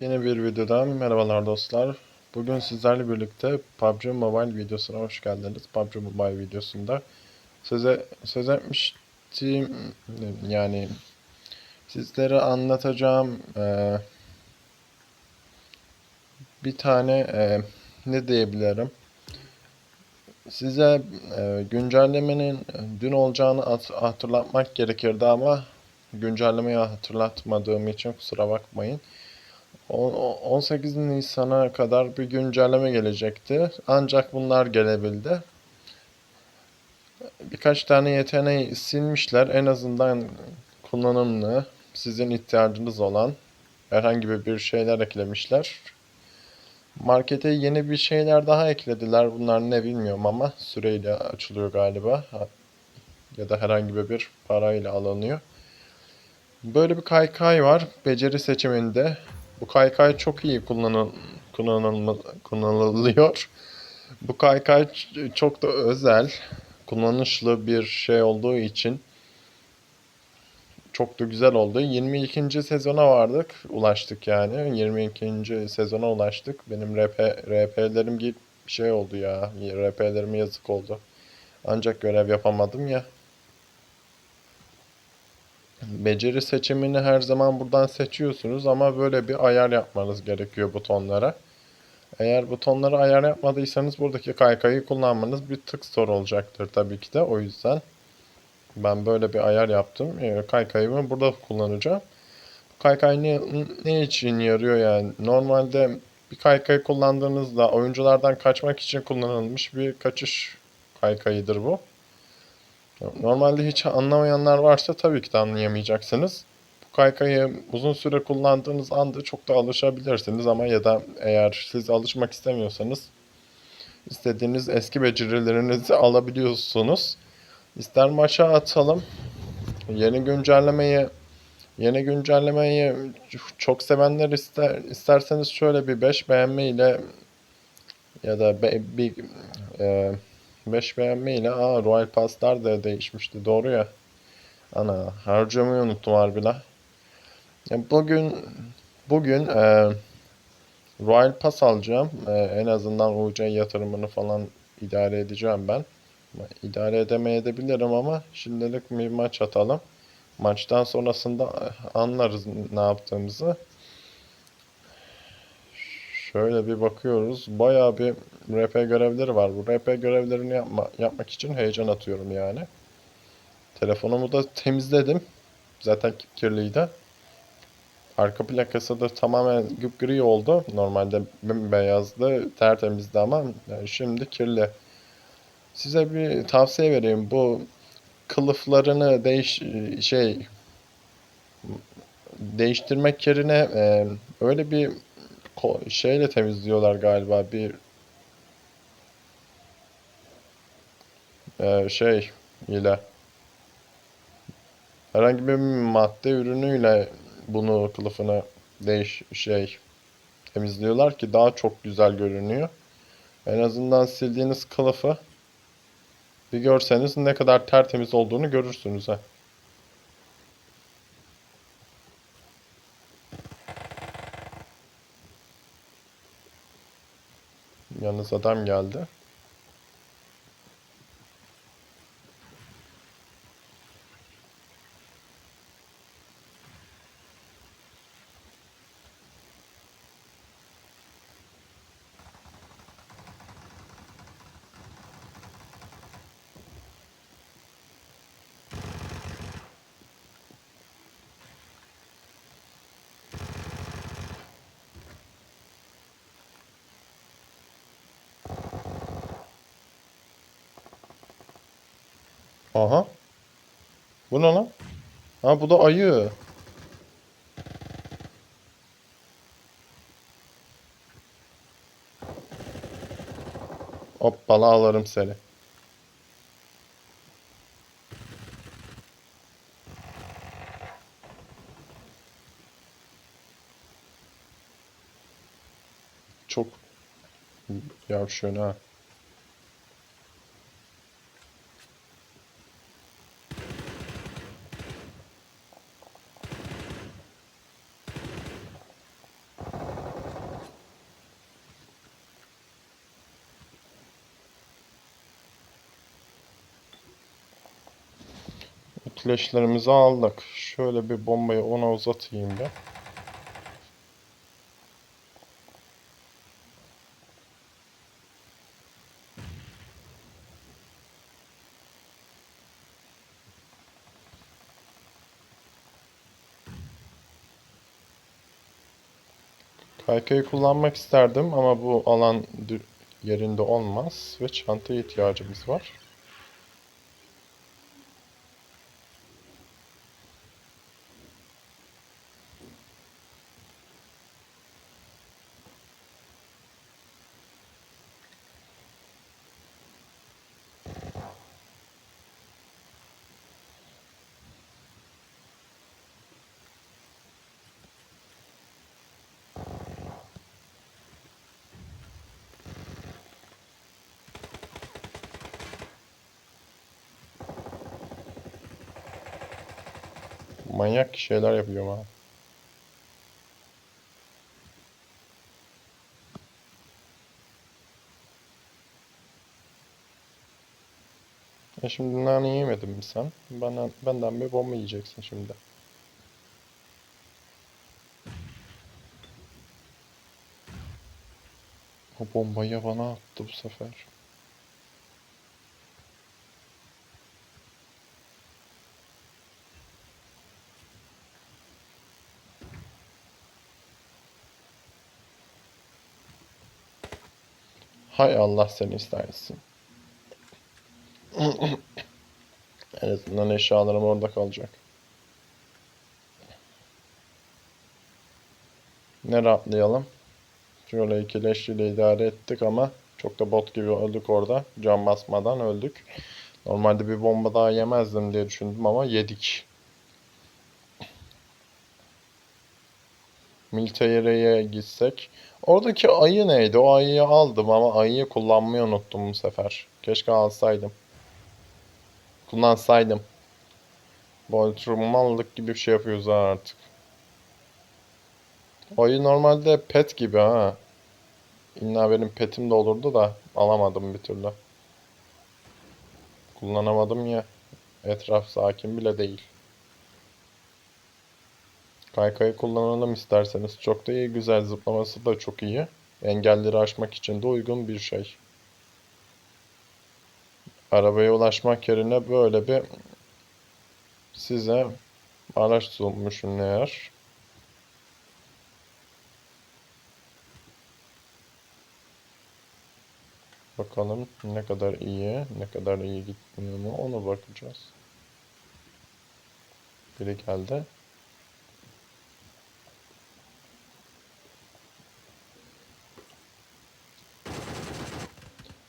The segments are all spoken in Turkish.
Yeni bir videodan merhabalar dostlar. Bugün sizlerle birlikte PUBG Mobile videosuna hoş geldiniz. PUBG Mobile videosunda söze söz etmiştim yani sizlere anlatacağım eee, bir tane eee, ne diyebilirim? Size eee, güncellemenin dün olacağını hat- hatırlatmak gerekirdi ama güncellemeyi hatırlatmadığım için kusura bakmayın. O- o- 18 Nisan'a kadar bir güncelleme gelecekti. Ancak bunlar gelebildi. Birkaç tane yeteneği silmişler. En azından kullanımlı, sizin ihtiyacınız olan herhangi bir şeyler eklemişler. Markete yeni bir şeyler daha eklediler. Bunlar ne bilmiyorum ama süreyle açılıyor galiba. Ya da herhangi bir parayla alınıyor. Böyle bir kaykay var beceri seçiminde. Bu kaykay çok iyi kullanıl kullanılma, kullanılıyor. Bu kaykay çok da özel, kullanışlı bir şey olduğu için çok da güzel oldu. 22. sezona vardık, ulaştık yani. 22. sezona ulaştık. Benim RP, RP'lerim bir şey oldu ya. RP'lerime yazık oldu. Ancak görev yapamadım ya. Beceri seçimini her zaman buradan seçiyorsunuz ama böyle bir ayar yapmanız gerekiyor butonlara. Eğer butonlara ayar yapmadıysanız buradaki kaykayı kullanmanız bir tık zor olacaktır tabii ki de. O yüzden ben böyle bir ayar yaptım. Ee, Kaykayımı burada kullanacağım. Kaykay ne, ne için yarıyor yani? Normalde bir kaykayı kullandığınızda oyunculardan kaçmak için kullanılmış bir kaçış kaykayıdır bu. Normalde hiç anlamayanlar varsa tabii ki de anlayamayacaksınız. Bu kaykayı uzun süre kullandığınız anda çok da alışabilirsiniz ama ya da eğer siz alışmak istemiyorsanız istediğiniz eski becerilerinizi alabiliyorsunuz. İster maça atalım. Yeni güncellemeyi yeni güncellemeyi çok sevenler ister isterseniz şöyle bir 5 beğenme ile ya da be- bir e, 5 beğenmeyle aa Royal Pass'lar da değişmişti. Doğru ya. Ana harcamayı unuttum harbiden. Ya bugün bugün e, Royal Pass alacağım. E, en azından UC yatırımını falan idare edeceğim ben. İdare edemeyebilirim ama şimdilik bir maç atalım. Maçtan sonrasında anlarız ne yaptığımızı. Şöyle bir bakıyoruz. Bayağı bir RP görevleri var. Bu RP görevlerini yapma, yapmak için heyecan atıyorum yani. Telefonumu da temizledim. Zaten kirliydi. Arka plakası da tamamen gri oldu. Normalde beyazdı, tertemizdi ama yani şimdi kirli. Size bir tavsiye vereyim. Bu kılıflarını değiş şey değiştirmek yerine e, öyle bir şeyle temizliyorlar galiba bir e, şey ile herhangi bir madde ürünüyle bunu kılıfını değiş şey temizliyorlar ki daha çok güzel görünüyor. En azından sildiğiniz kılıfı bir görseniz ne kadar tertemiz olduğunu görürsünüz ha. Yalnız adam geldi. Aha. Bu ne lan? Ha bu da ayı. Hoppala alırım seni. Çok yavşıyorsun ha. Kileçlerimizi aldık. Şöyle bir bombayı ona uzatayım bir. Kaykayı kullanmak isterdim ama bu alan yerinde olmaz ve çantaya ihtiyacımız var. Manyak şeyler yapıyorum ha. E şimdi nane yemedin mi sen? Bana, benden bir bomba yiyeceksin şimdi. O bombayı bana attı bu sefer. Hay Allah seni istersin. En azından eşyalarım orada kalacak. Ne rahatlayalım. Şöyle iki leşiyle idare ettik ama çok da bot gibi öldük orada. Can basmadan öldük. Normalde bir bomba daha yemezdim diye düşündüm ama yedik. Military'e gitsek. Oradaki ayı neydi? O ayıyı aldım ama ayıyı kullanmayı unuttum bu sefer. Keşke alsaydım. Kullansaydım. Boltrummallık gibi bir şey yapıyoruz artık. Ayı normalde pet gibi ha. İlla benim petim de olurdu da alamadım bir türlü. Kullanamadım ya. Etraf sakin bile değil. Kaykayı kullanalım isterseniz. Çok da iyi, güzel. Zıplaması da çok iyi. Engelleri aşmak için de uygun bir şey. Arabaya ulaşmak yerine böyle bir size araç sunmuşum eğer. Bakalım ne kadar iyi, ne kadar iyi gitmiyor mu onu bakacağız. Biri geldi.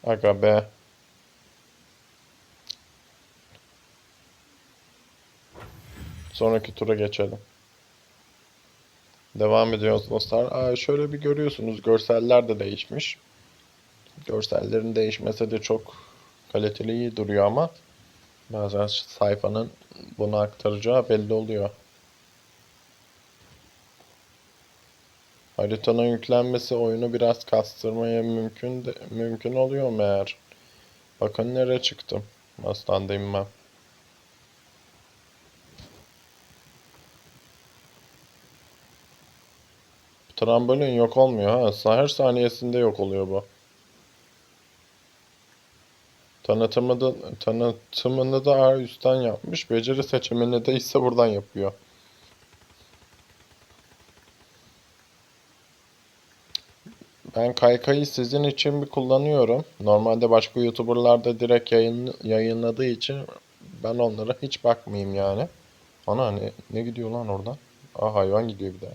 Aga be. Sonraki tura geçelim. Devam ediyoruz dostlar. Aa, şöyle bir görüyorsunuz görseller de değişmiş. Görsellerin değişmesi de çok kaliteli iyi duruyor ama bazen sayfanın bunu aktaracağı belli oluyor. Haritanın yüklenmesi oyunu biraz kastırmaya mümkün de, mümkün oluyor mu eğer? Bakın nereye çıktım. Aslandayım ben. Trambolin yok olmuyor ha. Her saniyesinde yok oluyor bu. Tanıtımı da, tanıtımını da üstten yapmış. Beceri seçimini de ise buradan yapıyor. Ben Kaykay'ı sizin için bir kullanıyorum. Normalde başka YouTuber'lar da direkt yayın, yayınladığı için ben onlara hiç bakmayayım yani. Ana ne, ne gidiyor lan oradan? Aa hayvan gidiyor bir de.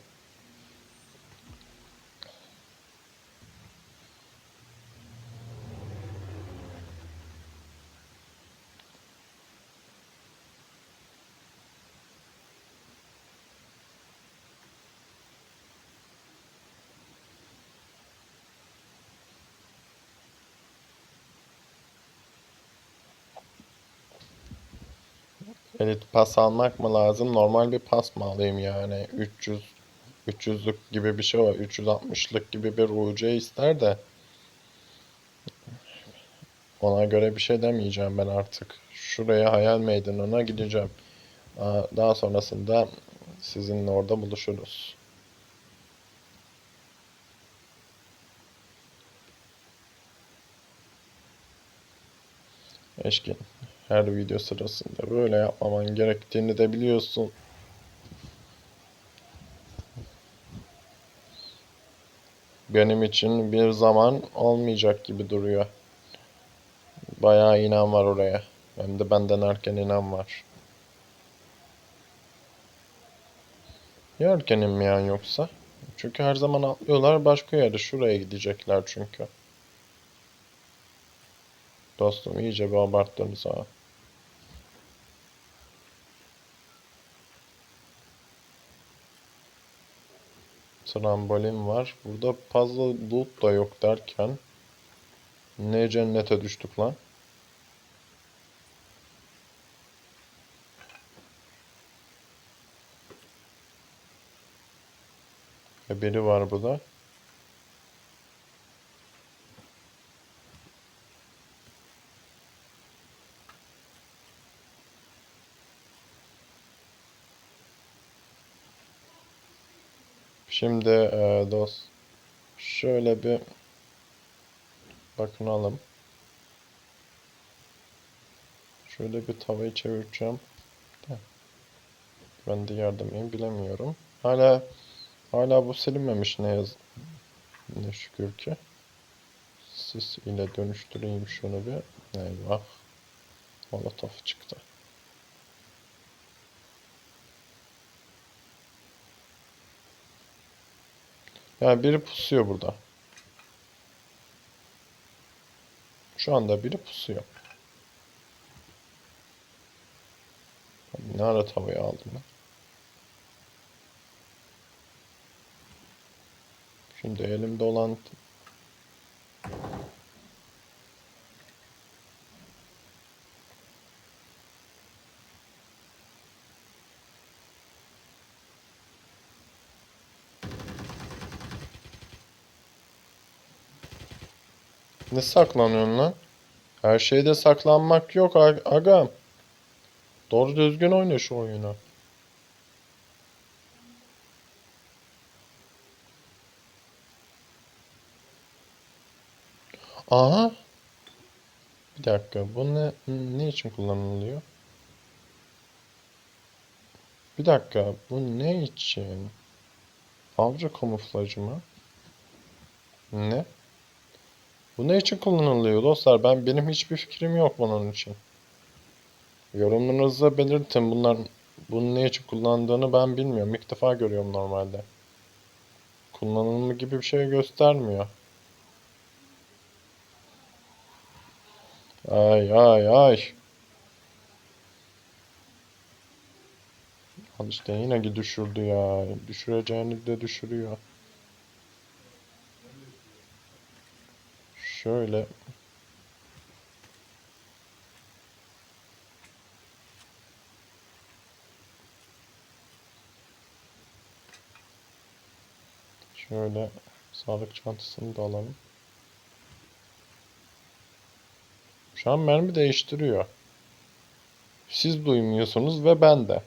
Elit pas almak mı lazım? Normal bir pas mı alayım yani? 300 300'lük gibi bir şey var. 360'lık gibi bir UC ister de ona göre bir şey demeyeceğim ben artık. Şuraya hayal meydanına gideceğim. Daha sonrasında sizinle orada buluşuruz. Eşkin, her video sırasında böyle yapmaman gerektiğini de biliyorsun. Benim için bir zaman olmayacak gibi duruyor. Bayağı inan var oraya. Hem de benden erken inan var. Ya erken inmeyen yoksa? Çünkü her zaman atlıyorlar başka yere. Şuraya gidecekler çünkü. Dostum iyice bir abarttınız ha. Trambolin var. Burada fazla loot da yok derken ne cennete düştük lan. Biri var burada. Şimdi e, dost şöyle bir bakınalım. Şöyle bir tavayı çevireceğim. Ben de yardımıyım bilemiyorum. Hala hala bu silinmemiş ne yaz ne şükür ki. Sis ile dönüştüreyim şunu bir. Eyvah. Molotof çıktı. Yani biri pusuyor burada. Şu anda biri pusuyor. Ne ara tavayı aldım ben? Şimdi elimde olan Ne saklanıyorsun lan? Her şeyde saklanmak yok ag- agam. Doğru düzgün oyna şu oyunu. Aha. Bir dakika. Bu ne ne için kullanılıyor? Bir dakika. Bu ne için? Avcı kamuflajı mı? Ne? Bu ne için kullanılıyor dostlar? Ben benim hiçbir fikrim yok bunun için. Yorumlarınızı belirtin. Bunlar bunun ne için kullandığını ben bilmiyorum. İlk defa görüyorum normalde. Kullanılımı gibi bir şey göstermiyor. Ay ay ay. Al işte yine düşürdü ya. Düşüreceğini de düşürüyor. Şöyle şöyle sağlık çantasını da alalım. Şu an mermi değiştiriyor. Siz duymuyorsunuz ve ben de.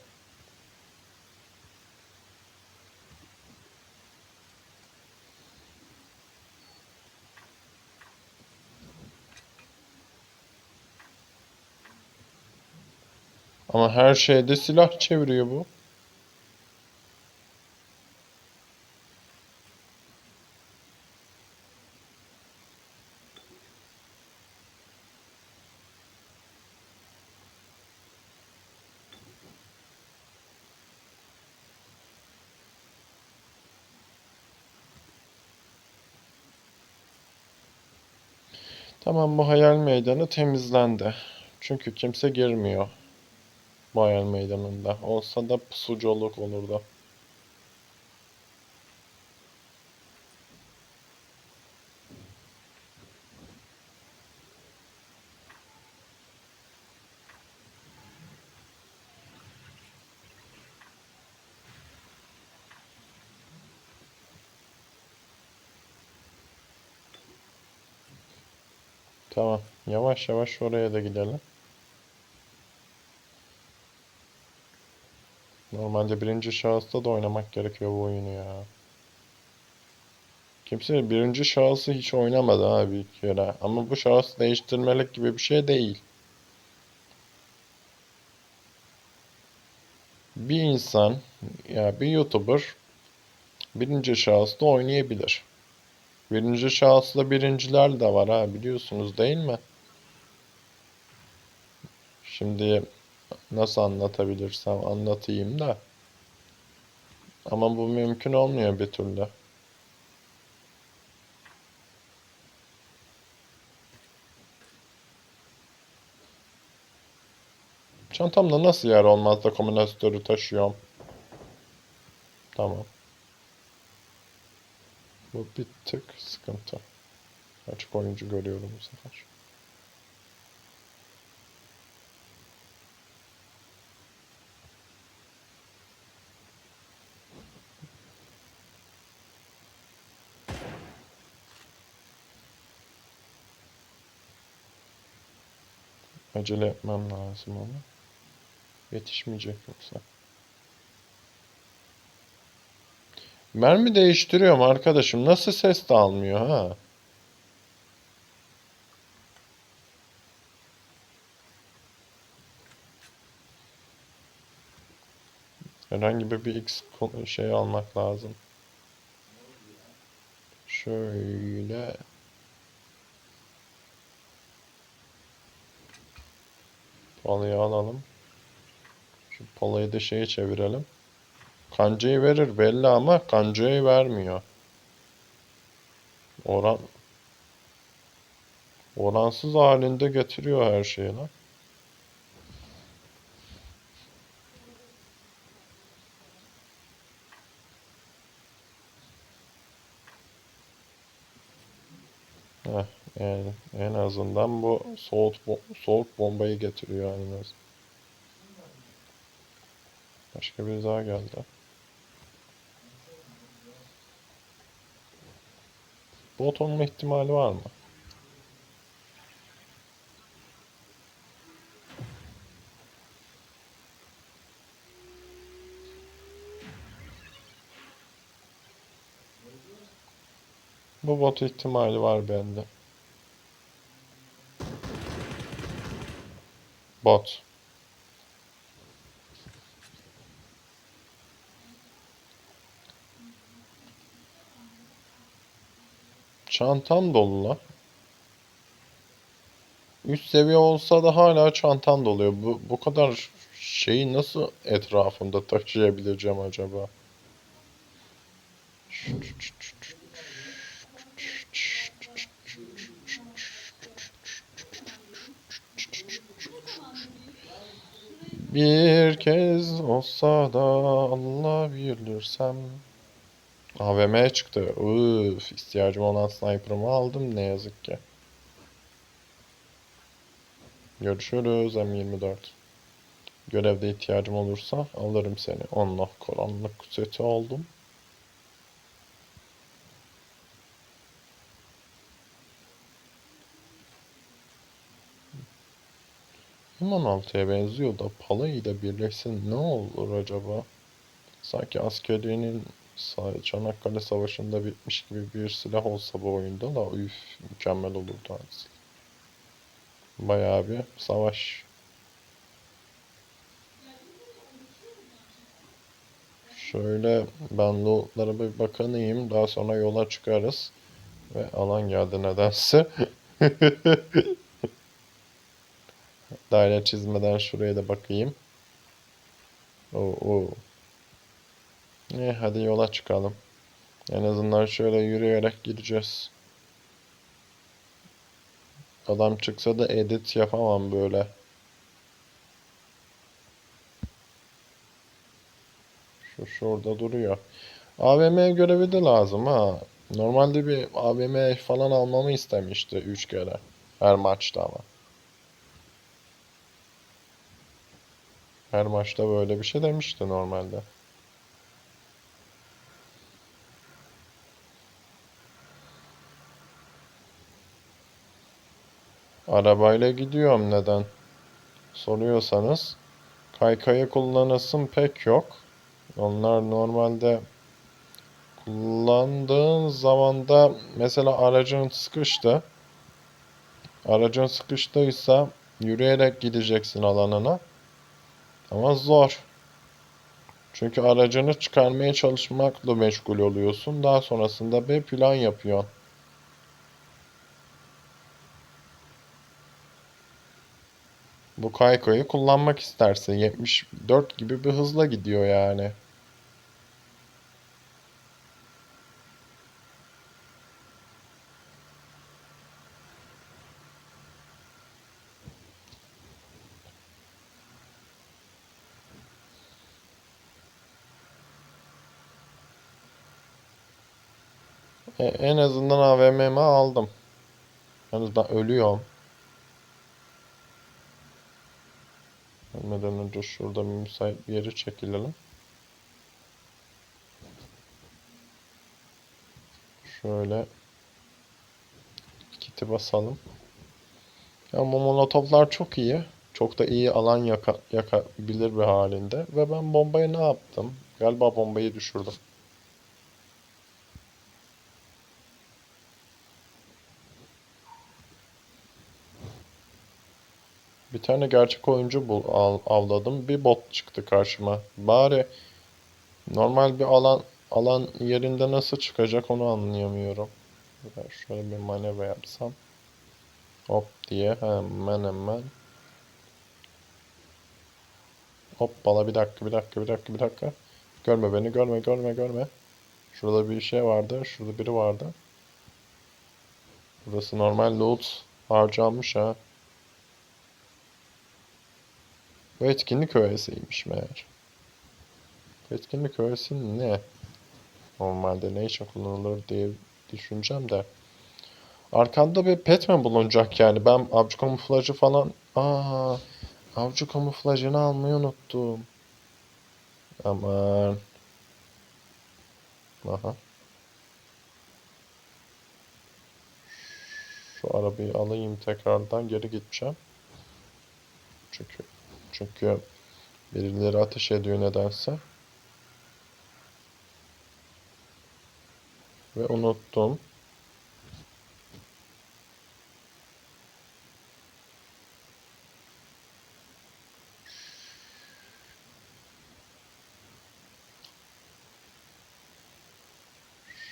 Ama her şeyde silah çeviriyor bu. Tamam bu hayal meydanı temizlendi. Çünkü kimse girmiyor. Hayal meydanında. Olsa da pusuculuk olurdu. Tamam. Yavaş yavaş oraya da gidelim. Normalde birinci şahısta da oynamak gerekiyor bu oyunu ya. Kimse birinci şahısı hiç oynamadı ha bir kere. Ama bu şahıs değiştirmelik gibi bir şey değil. Bir insan ya bir YouTuber birinci şahısta oynayabilir. Birinci şahıslı birinciler de var ha biliyorsunuz değil mi? Şimdi nasıl anlatabilirsem anlatayım da. Ama bu mümkün olmuyor bir türlü. Çantamda nasıl yer olmaz da komünistörü taşıyorum? Tamam. Bu bir tık sıkıntı. Açık oyuncu görüyorum bu sefer. Acele etmem lazım ama. Yetişmeyecek yoksa. Mermi değiştiriyorum arkadaşım. Nasıl ses de almıyor ha? Herhangi bir, bir X şey almak lazım. Şöyle. Palayı alalım. Şu palayı da şeye çevirelim. Kancayı verir belli ama kancayı vermiyor. Oran oransız halinde getiriyor her şeyi lan. Heh, yani en azından bu soğuk bo- soğuk bombayı getiriyor yani. Başka bir daha geldi. Bot olma ihtimali var mı? Bu bot ihtimali var bende. Bot. Çantam dolu la. Üst seviye olsa da hala çantam doluyor. Bu, bu kadar şeyi nasıl etrafımda taşıyabileceğim acaba? Bir kez olsa da Allah bilirsem. AVM çıktı. Uf, ihtiyacım olan sniper'ımı aldım ne yazık ki. Görüşürüz M24. Görevde ihtiyacım olursa alırım seni. Allah karanlık seti aldım. M16'ya benziyor da Pala ile birleşse ne olur acaba? Sanki askerliğinin Çanakkale Savaşı'nda bitmiş gibi bir silah olsa bu oyunda da üf mükemmel olurdu aslında. Bayağı bir savaş. Şöyle ben lootlara bir bakınayım. Daha sonra yola çıkarız. Ve alan geldi nedense. Daire çizmeden şuraya da bakayım. Oo, oo. İyi hadi yola çıkalım. En azından şöyle yürüyerek gideceğiz. Adam çıksa da edit yapamam böyle. Şu şurada duruyor. AVM görevi de lazım ha. Normalde bir AVM falan almamı istemişti 3 kere. Her maçta ama. Her maçta böyle bir şey demişti normalde. Arabayla gidiyorum neden? Soruyorsanız kaykayı kullanasım pek yok. Onlar normalde kullandığın zaman da mesela aracın sıkıştı. Aracın sıkıştıysa yürüyerek gideceksin alanına. Ama zor. Çünkü aracını çıkarmaya çalışmakla meşgul oluyorsun. Daha sonrasında bir plan yapıyorsun. Bu kaykayı kullanmak isterse 74 gibi bir hızla gidiyor yani. En azından AVM'mi aldım. Yalnız ben ölüyorum. Ölmeden önce şurada bir müsait bir yere çekilelim. Şöyle kiti basalım. Ya molotoflar çok iyi. Çok da iyi alan yaka, yakabilir bir halinde. Ve ben bombayı ne yaptım? Galiba bombayı düşürdüm. Bir tane gerçek oyuncu bul, av- avladım. Bir bot çıktı karşıma. Bari normal bir alan alan yerinde nasıl çıkacak onu anlayamıyorum. Şöyle bir manevra yapsam. Hop diye hemen hemen. Hoppala bir dakika bir dakika bir dakika bir dakika. Görme beni görme görme görme. Şurada bir şey vardı. Şurada biri vardı. Burası normal loot harcanmış ha. Bu etkinlik öğesiymiş meğer. Bu etkinlik öğesi ne? Normalde ne için kullanılır diye düşüneceğim de. Arkanda bir mi bulunacak yani? Ben avcı kamuflajı falan... Aa, avcı kamuflajını almayı unuttum. Aman. Aha. Şu arabayı alayım tekrardan geri gideceğim. Çünkü çünkü birileri ateş ediyor nedense. Ve unuttum.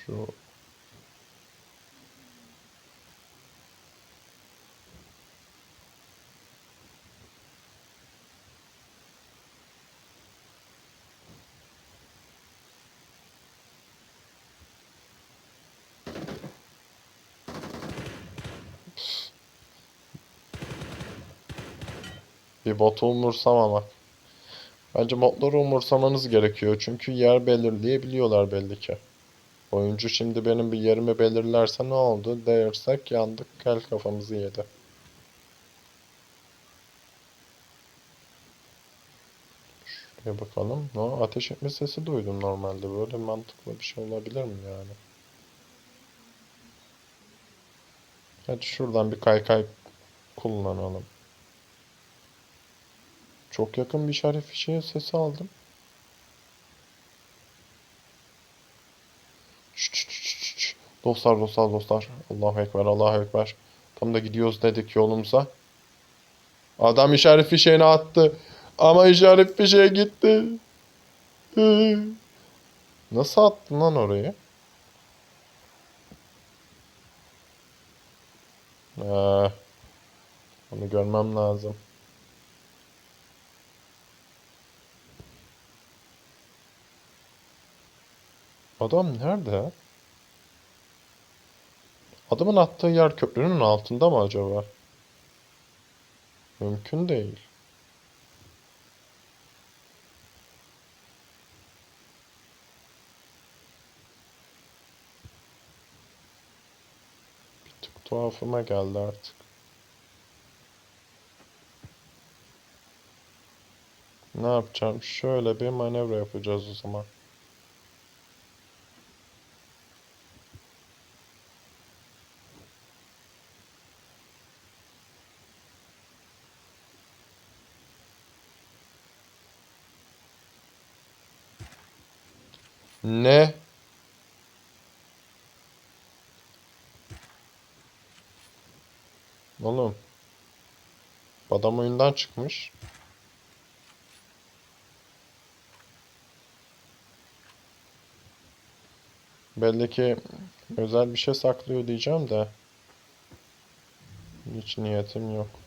Şu bir botu umursamamak. Bence botları umursamanız gerekiyor. Çünkü yer belirleyebiliyorlar belli ki. Oyuncu şimdi benim bir yerimi belirlerse ne oldu dersek yandık kel kafamızı yedi. Şuraya bakalım. No, ateş etme sesi duydum normalde. Böyle mantıklı bir şey olabilir mi yani? Hadi şuradan bir kaykay kullanalım. Çok yakın bir işaret fişeği sesi aldım. Dostlar dostlar dostlar. Allahu Ekber Allahu Ekber. Tam da gidiyoruz dedik yolumuza. Adam işaret fişeğini attı. Ama işaret fişeği gitti. Nasıl attın lan orayı? Ee, onu görmem lazım. Adam nerede? Adamın attığı yer köprünün altında mı acaba? Mümkün değil. Bir tık tuhafıma geldi artık. Ne yapacağım? Şöyle bir manevra yapacağız o zaman. Ne? Oğlum. Adam oyundan çıkmış. Belli ki özel bir şey saklıyor diyeceğim de. Hiç niyetim yok.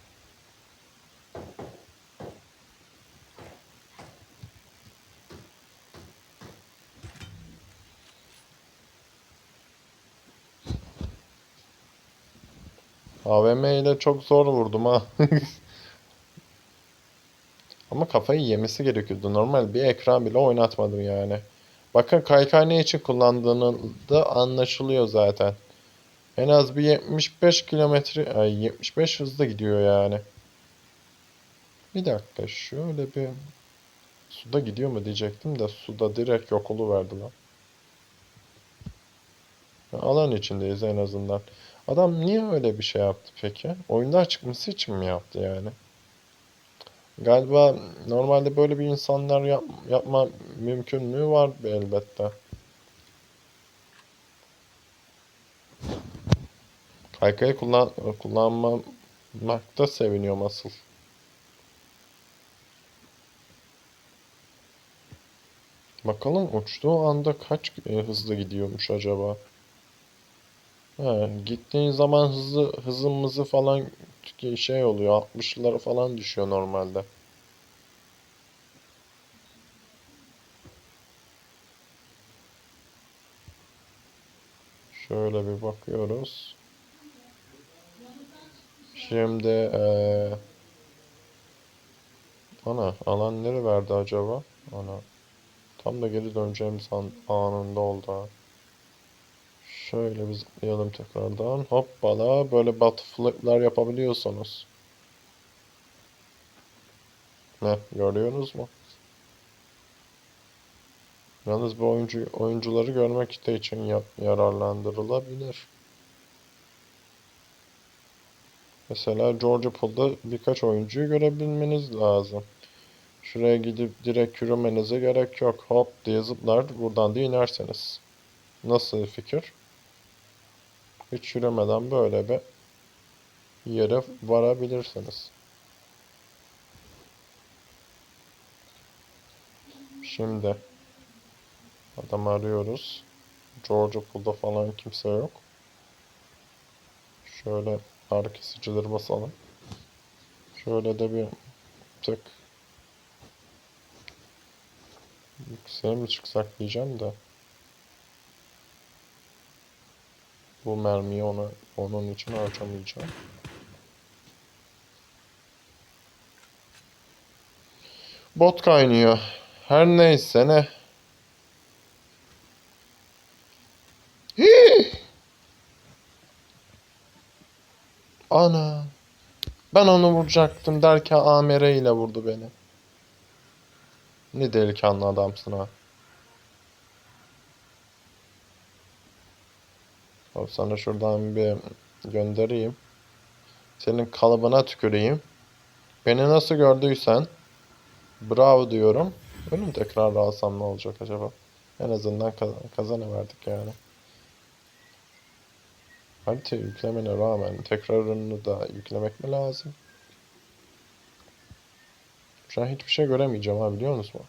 İle çok zor vurdum ha. Ama kafayı yemesi gerekiyordu. Normal bir ekran bile oynatmadım yani. Bakın kaykay ne için kullandığını da anlaşılıyor zaten. En az bir 75 kilometre, ay 75 hızla gidiyor yani. Bir dakika şöyle bir suda gidiyor mu diyecektim de suda direkt yok oluverdi lan. Alan içindeyiz en azından. Adam niye öyle bir şey yaptı peki? Oyundan çıkması için mi yaptı yani? Galiba normalde böyle bir insanlar yap, yapma mümkünlüğü var elbette. Kaykayı kullan kullanmamakta seviniyorum asıl. Bakalım uçtuğu anda kaç e, hızlı gidiyormuş acaba? Ha, gittiğin zaman hızı hızımızı falan şey oluyor 60'lara falan düşüyor normalde. Şöyle bir bakıyoruz. Şimdi eee ana alan nere verdi acaba? Ana tam da geri döneceğimiz an, anında oldu ha. Şöyle bir zıplayalım tekrardan. Hoppala böyle butterfly'lar yapabiliyorsunuz. Ne görüyorsunuz mu? Yalnız bu oyuncu oyuncuları görmek de için ya- yararlandırılabilir. Mesela Georgia Pool'da birkaç oyuncuyu görebilmeniz lazım. Şuraya gidip direkt yürümenize gerek yok. Hop diye zıplar buradan da inerseniz. Nasıl fikir? Hiç yürümeden böyle bir yere varabilirsiniz. Şimdi adam arıyoruz. Georgia Pool'da falan kimse yok. Şöyle ağrı kesicileri basalım. Şöyle de bir tık yükseğe mi çıksak diyeceğim de. Bu mermiyi ona, onun için harcamayacağım. Bot kaynıyor. Her neyse ne. Hii! Ana. Ben onu vuracaktım derken AMR ile vurdu beni. Ne delikanlı adamsın ha. Hop sana şuradan bir göndereyim. Senin kalıbına tüküreyim. Beni nasıl gördüysen bravo diyorum. Ölüm tekrar alsam ne olacak acaba? En azından kaz kazanıverdik yani. Harita yüklemene rağmen tekrarını da yüklemek mi lazım? Şu an hiçbir şey göremeyeceğim ha biliyor musun?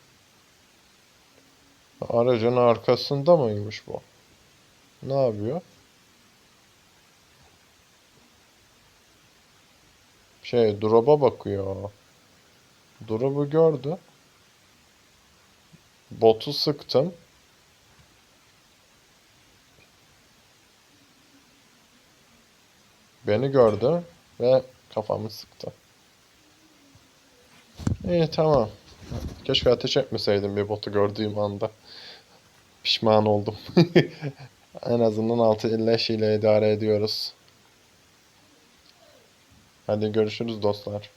Aracın arkasında mıymış bu? Ne yapıyor? Şey, drop'a bakıyor. Drop'u gördü. Botu sıktım. Beni gördü ve kafamı sıktı. İyi tamam. Keşke ateş etmeseydim bir botu gördüğüm anda. Pişman oldum. En azından 6 leş ile idare ediyoruz. Hadi görüşürüz dostlar.